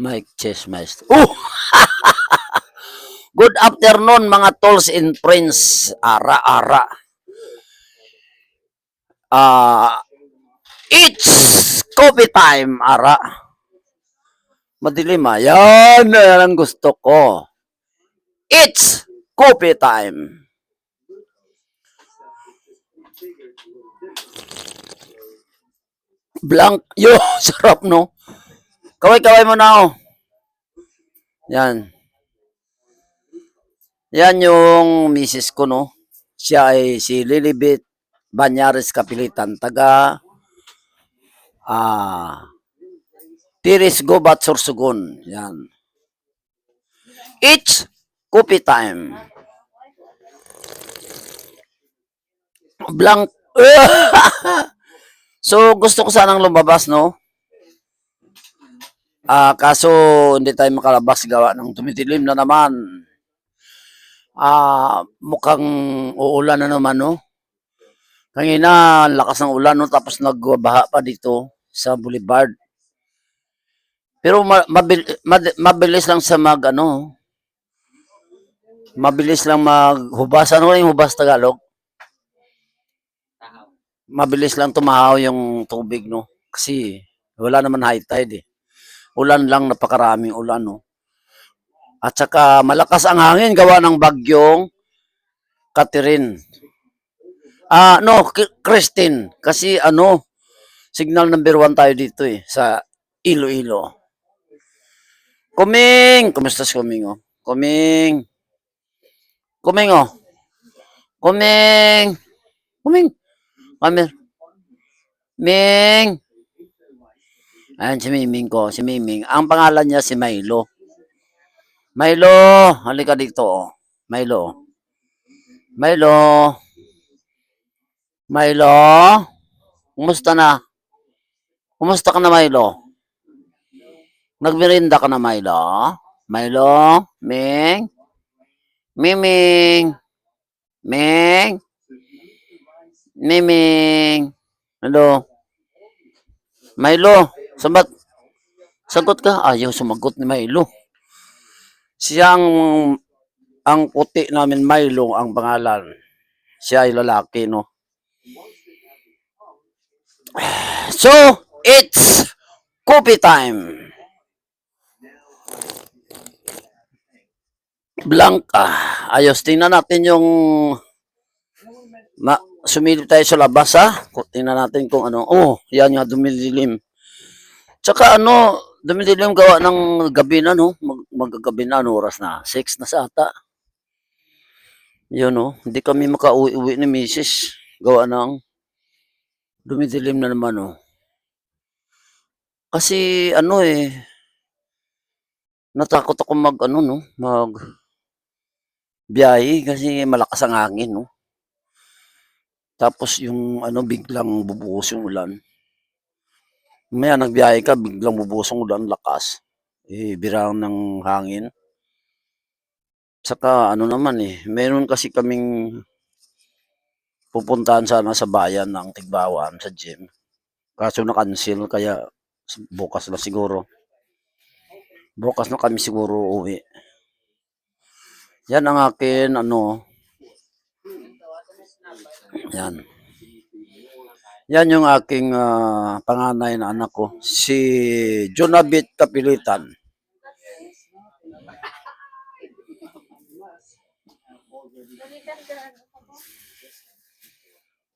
Mike Chessmeister. Oh! Good afternoon mga tolls and friends. Ara-ara. Ah, it's coffee time, ara. Madilim ah. Yan ang gusto ko. It's coffee time. Blank. Yo, sarap no. Kaway-kaway mo na oh. Yan. Yan yung misis ko no. Siya ay si Lilibet Banyares Kapilitan. Taga ah Tiris Gobat Sorsogon. Yan. It's coffee time. Blank. so, gusto ko sanang lumabas, no? Ah, kaso hindi tayo makalabas gawa ng tumitilim na naman. Ah, mukhang uulan na naman, no? Kanina, lakas ng ulan, no? Tapos nagbaha pa dito sa Boulevard. Pero ma- mabil- mabilis lang sa mag, ano, mabilis lang maghubas. Ano yung hubas Tagalog? Mabilis lang tumahaw yung tubig, no? Kasi wala naman high tide, eh. Ulan lang, napakaraming ulan, no? At saka malakas ang hangin gawa ng bagyong Catherine. Ah, no, Christine. Kasi ano, signal number one tayo dito eh, sa Iloilo. Kuming! Kumusta si Kuming, oh? Kuming! Kuming, oh. Kuming! Kuming! Kamer. Ming! Ayan si Miming ko, si Miming. Ang pangalan niya si Milo. Milo, halika dito, oh. Milo. Milo. Milo. Kumusta na? Kumusta ka na, Milo? Nagmerinda ka na, Milo? Milo? Ming? Miming? Ming? Miming? Hello? Milo? Sabat? Sagot ka? Ayaw sumagot ni Milo. Siyang ang puti namin Milo ang pangalan. Siya ay lalaki, no? So, it's coffee time. Blank. Ah, ayos. Tingnan natin yung ma sumilip tayo sa labas, ha? Tingnan natin kung ano. Oh, yan nga, dumidilim. Tsaka ano, dumidilim gawa ng gabi na, no? Mag magagabi na, ano oras na? 6 na sa ata. Yun, no? Hindi kami makauwi-uwi ni Mrs. Gawa ng dumidilim na naman, no? Kasi, ano eh, natakot ako mag, ano, no? Mag biyahe kasi malakas ang hangin, no? Tapos yung, ano, biglang bubuhos yung ulan. Maya nagbiyahe ka, biglang bubuhos ang ulan, lakas. Eh, birang ng hangin. Saka ano naman eh, meron kasi kaming pupuntahan sana sa bayan ng Tigbawan sa gym. Kaso na-cancel kaya bukas na siguro. Bukas na kami siguro uwi. Yan ang akin ano. Yan. Yan yung aking ah, panganay na anak ko, si Jonabit Kapilitan.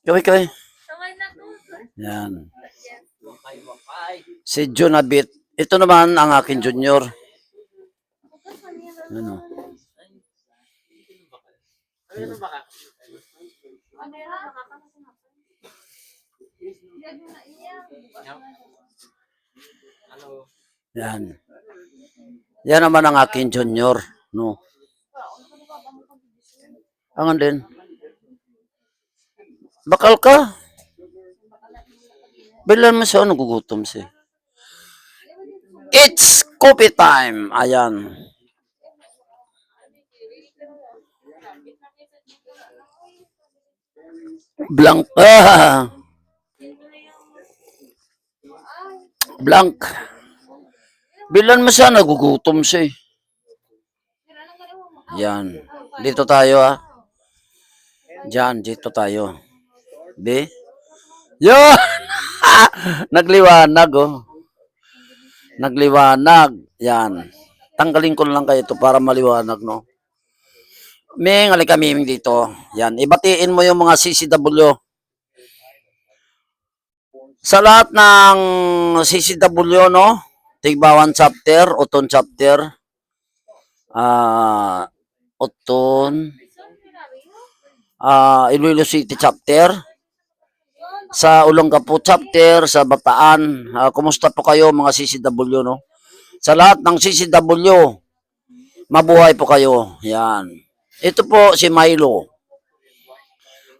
Kaway kaway. Yan. Si Jonabit. Ito naman ang akin junior. Ano? Yan. Yan naman ang akin junior. No. Angan din. Bakal ka? Bilan mo siya, nagugutom siya. It's coffee time. Ayan. Blank. Ah. Blank. Bilan mo siya, nagugutom siya eh. Yan. Dito tayo ah. Diyan, dito tayo. Be? Yun! Nagliwanag oh. Nagliwanag. Yan. Tanggalin ko lang kayo ito para maliwanag, no? Ming, alika miming dito. Yan. Ibatiin mo yung mga CCW. Sa lahat ng CCW, no? Tigbawan chapter, Uton chapter, ah, Uton, ah, Iloilo City chapter, sa Olongapo chapter, sa Bataan. Ah, kumusta po kayo mga CCW, no? Sa lahat ng CCW, mabuhay po kayo. Yan. Ito po si Milo.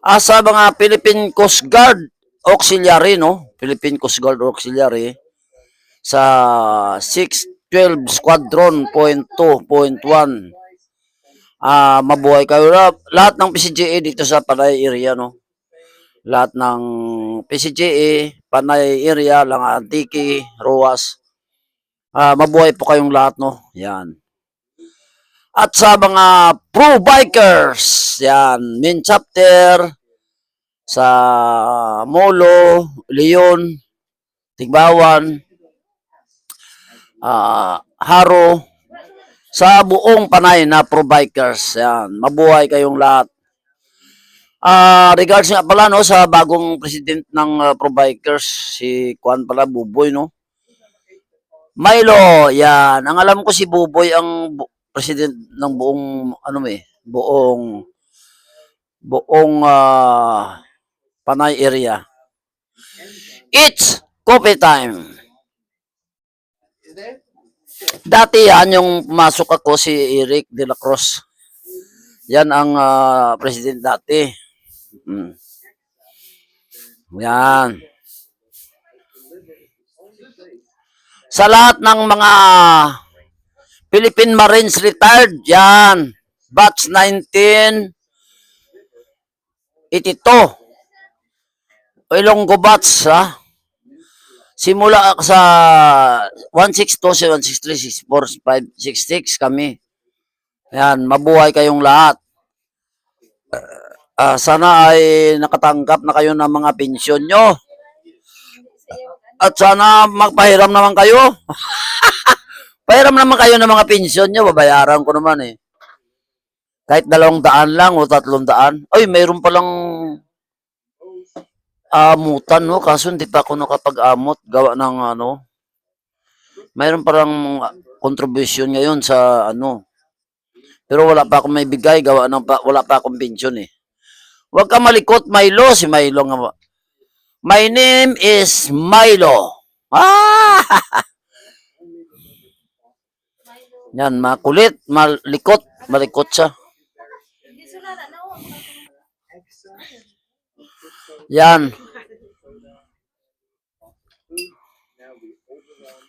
Ah, sa mga Philippine Coast Guard Auxiliary, no? Philippine Coast Guard Auxiliary sa 612 Squadron point 2.1 ah mabuhay kayo. La- lahat ng PCGA dito sa Panay area no? Lahat ng PCGA Panay area lang Antiki Ruas. Ah mabuhay po kayong lahat no? Yan at sa mga pro bikers yan main chapter sa Molo Leon Tigbawan ah Haro, sa buong panay na pro bikers. Yan, mabuhay kayong lahat. Ah, regards nga pala no sa bagong president ng ah, pro bikers, si Juan pala Buboy no. Milo, yan. Ang alam ko si Buboy ang president ng buong ano eh, buong buong ah, Panay area. It's coffee time. Dati yan, yung pumasok ako si Eric de la Cruz. Yan ang ah, president dati. Mm. Yan. Sa lahat ng mga Philippine Marines retired, yan. Batch 1982. Ilonggo batch, ha? Simula sa 162, 163, 64, 5, 66 kami. Yan, mabuhay kayong lahat. Ah, sana ay nakatanggap na kayo ng mga pensyon nyo. At sana magpahiram naman kayo. Pahiram naman kayo ng mga pensyon nyo, babayaran ko naman eh. Kahit dalawang daan lang o tatlong daan. Ay, mayroon palang amutan, no? Kaso hindi pa ako nakapag-amot. Gawa ng ano. Mayroon parang contribution ngayon sa ano. Pero wala pa akong may bigay. Gawa ng wala pa akong pension eh. Huwag ka malikot, Milo. Si Milo nga. My name is Milo. Ah! Yan, makulit, malikot, malikot siya. Yan.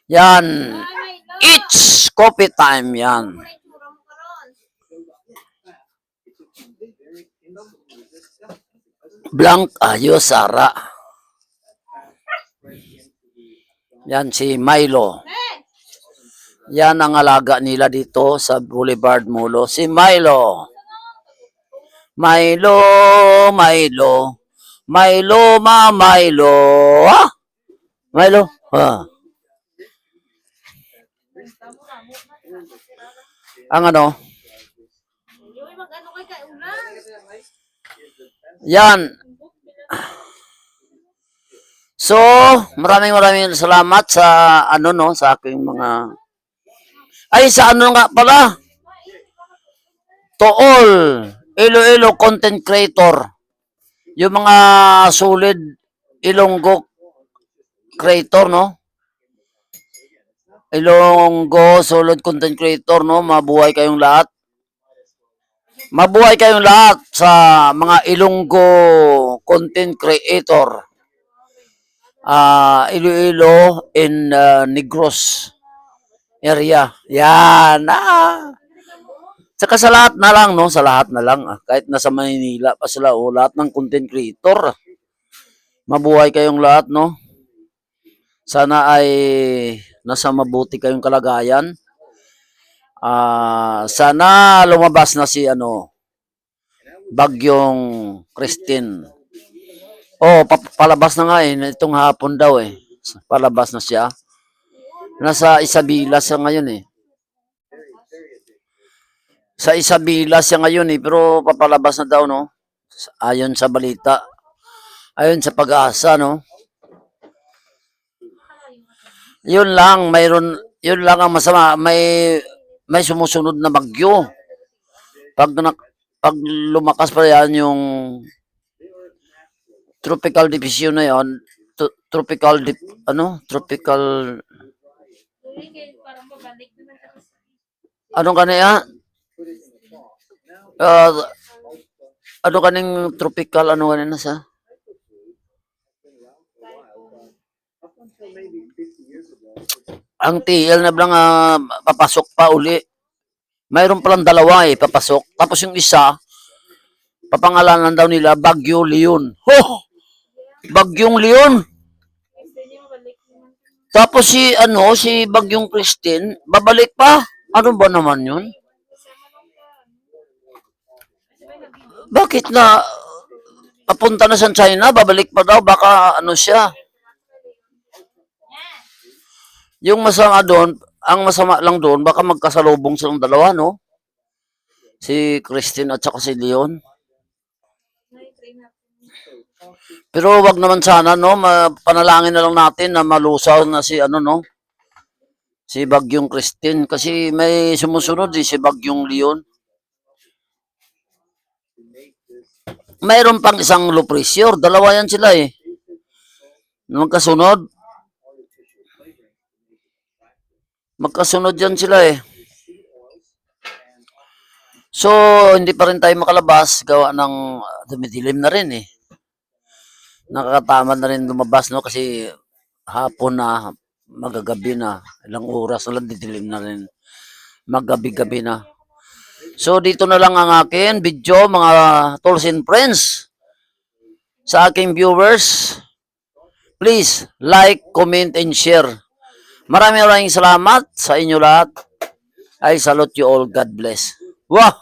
Yan. It's coffee time yan. Blank ayos Sara. Yan si Milo. Yan ang alaga nila dito sa Boulevard Molo. Si Milo. Milo, Milo. Milo, ma Milo. Ah? Milo. Ah. Ang ano? Yan. So, maraming maraming salamat sa ano no, sa aking mga ay sa ano nga pala. To all Iloilo content creator. Yung mga solid Ilonggo creator no. Ilonggo solid content creator no, mabuhay kayong lahat. Mabuhay kayong lahat sa mga Ilonggo content creator. Ah, Iloilo in ah, Negros area. Yan. Ah. Tsaka sa lahat na lang, no? Sa lahat na lang. Ah. Kahit nasa Maynila pa sila, o lahat ng content creator. Mabuhay kayong lahat, no? Sana ay nasa mabuti kayong kalagayan. Ah, sana lumabas na si ano Bagyong Christine. Oh, pa- palabas na nga eh. Itong hapon daw eh. Palabas na siya. Nasa Isabela siya ngayon eh. Sa Isabela siya ngayon eh. Pero papalabas na daw no. Ayon sa balita. Ayon sa pag-asa no. Yun lang, mayroon, yun lang ang masama. May, may sumusunod na bagyo. Pag, na, pag lumakas pa yan yung tropical depression na tu- tropical dip, ano, tropical, parang babalik naman tapos anong kanaya? Uh, ano kaning tropical, ano kanina sa? Ang TL na lang ah, papasok pa uli. Mayroon palang dalawa eh, papasok. Tapos yung isa, papangalanan daw nila Bagyo Leon. Ho! Bagyong Leon. Tapos si ano, si Bagyong Christine, babalik pa. Ano ba naman 'yun? Bakit na papunta na sa China, babalik pa daw baka ano siya. Yung masama doon, ang masama lang doon, baka magkasalubong silang dalawa, no? Si Christine at saka si Leon. na-train natin. Pero wag naman sana, no? Panalangin na lang natin na malusaw na si ano, no? Si Bagyong Christine. Kasi may sumusunod eh, si Bagyong Leon. Mayroon pang isang low pressure. Dalawa yan sila eh. Magkasunod. Magkasunod yan sila eh. So, hindi pa rin tayo makalabas. Gawa ng uh, dumidilim na rin eh nakakatama na rin lumabas, no? Kasi hapon na, magagabi na, ilang oras na lang, didilim na rin. Maggabi-gabi na. So, dito na lang ang akin video, mga tools and friends. Sa aking viewers, please like, comment, and share. Maraming maraming salamat sa inyo lahat. I salute you all. God bless. Wow!